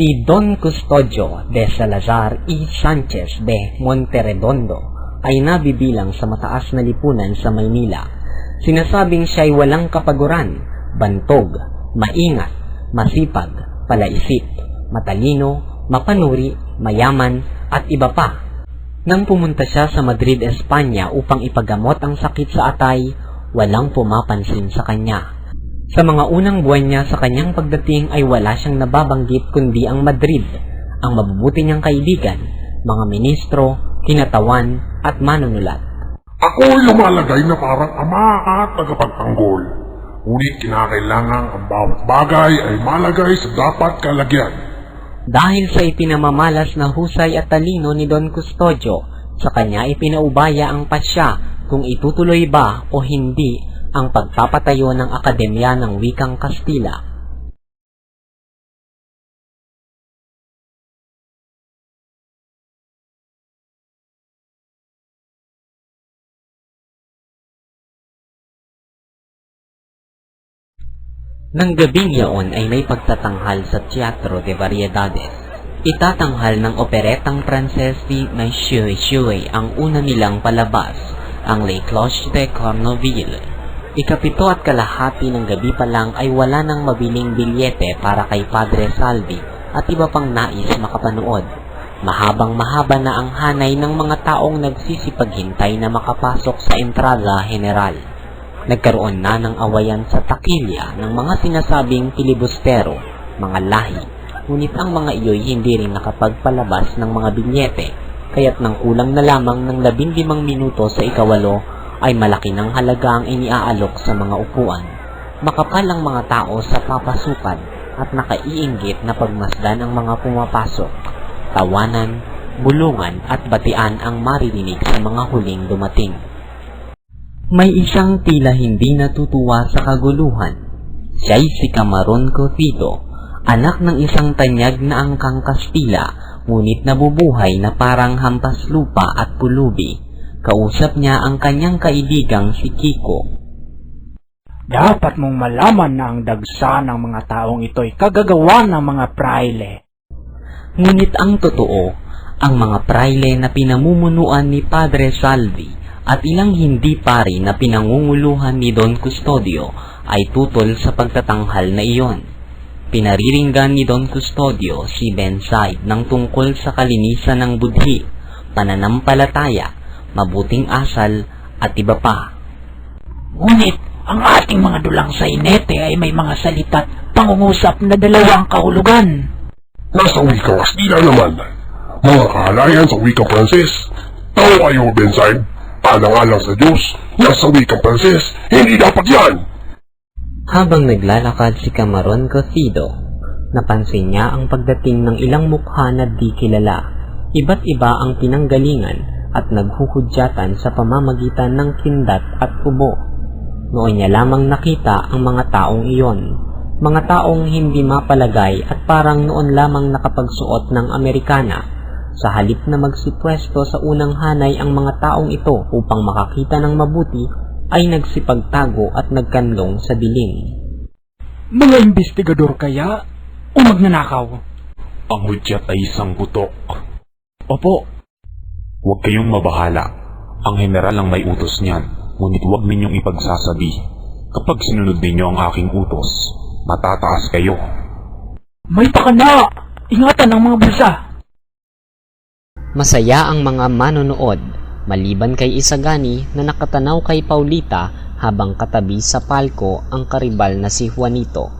Si Don Custodio de Salazar y Sanchez de Monteredondo ay nabibilang sa mataas na lipunan sa Maynila. Sinasabing siya'y walang kapaguran, bantog, maingat, masipag, palaisip, matalino, mapanuri, mayaman, at iba pa. Nang pumunta siya sa Madrid, Espanya upang ipagamot ang sakit sa atay, walang pumapansin sa kanya. Sa mga unang buwan niya sa kanyang pagdating ay wala siyang nababanggit kundi ang Madrid, ang mabubuti niyang kaibigan, mga ministro, kinatawan at manunulat. Ako lumalagay na parang ama at tagapagtanggol. Ngunit kinakailangan ang bawat bagay ay malagay sa dapat kalagyan. Dahil sa ipinamamalas na husay at talino ni Don Custodio, sa kanya ipinaubaya ang pasya kung itutuloy ba o hindi ang pagpapatayo ng Akademya ng Wikang Kastila. Nang gabing yaon ay may pagtatanghal sa Teatro de Variedades. Itatanghal ng operetang Francesi na Shui Shui ang una nilang palabas, ang Les Cloches de Cornoville. Ikapito at kalahati ng gabi pa lang ay wala nang mabiling bilyete para kay Padre Salvi at iba pang nais makapanood. Mahabang mahaba na ang hanay ng mga taong nagsisipaghintay na makapasok sa Entrada General. Nagkaroon na ng awayan sa takilya ng mga sinasabing pilibustero, mga lahi, ngunit ang mga iyo'y hindi rin nakapagpalabas ng mga binyete, kaya't nang kulang na lamang ng labindimang minuto sa ikawalo ay malaki ng halaga ang iniaalok sa mga upuan. Makapal ang mga tao sa papasukan at nakaiinggit na pagmasdan ang mga pumapasok. Tawanan, bulungan at batian ang maririnig sa mga huling dumating. May isang tila hindi natutuwa sa kaguluhan. Siya'y si Camaron Cotito, anak ng isang tanyag na angkang Kastila, ngunit nabubuhay na parang hampas lupa at pulubi. Kausap niya ang kanyang kaibigang si Kiko. Dapat mong malaman na ang dagsa ng mga taong ito'y kagagawa ng mga praile. Ngunit ang totoo, ang mga praile na pinamumunuan ni Padre Salvi at ilang hindi pari na pinangunguluhan ni Don Custodio ay tutol sa pagtatanghal na iyon. Pinariringgan ni Don Custodio si Bensay ng tungkol sa kalinisan ng budhi, pananampalataya, mabuting asal at iba pa. Ngunit, ang ating mga dulang sainete ay may mga salita't pangungusap na dalawang kahulugan. Nasa wikang Kastila naman. Mga kahalayan sa wikang Pranses. Tao kayo, Bensay. Alang-alang sa Diyos. Nasa wikang Pranses. Hindi dapat yan. Habang naglalakad si Camaron Cocido, napansin niya ang pagdating ng ilang mukha na di kilala. Iba't iba ang pinanggalingan at naghuhudyatan sa pamamagitan ng kindat at kubo. Noon niya lamang nakita ang mga taong iyon. Mga taong hindi mapalagay at parang noon lamang nakapagsuot ng Amerikana. Sa halip na magsipwesto sa unang hanay ang mga taong ito upang makakita ng mabuti, ay nagsipagtago at nagkanlong sa dilim. Mga investigador kaya o magnanakaw? Ang hudyat ay isang putok. Opo, Huwag kayong mabahala. Ang general ang may utos niyan, ngunit huwag ninyong ipagsasabi. Kapag sinunod ninyo ang aking utos, matataas kayo. may pakana! Ingatan ang mga bulsa! Masaya ang mga manonood, maliban kay Isagani na nakatanaw kay Paulita habang katabi sa palko ang karibal na si Juanito.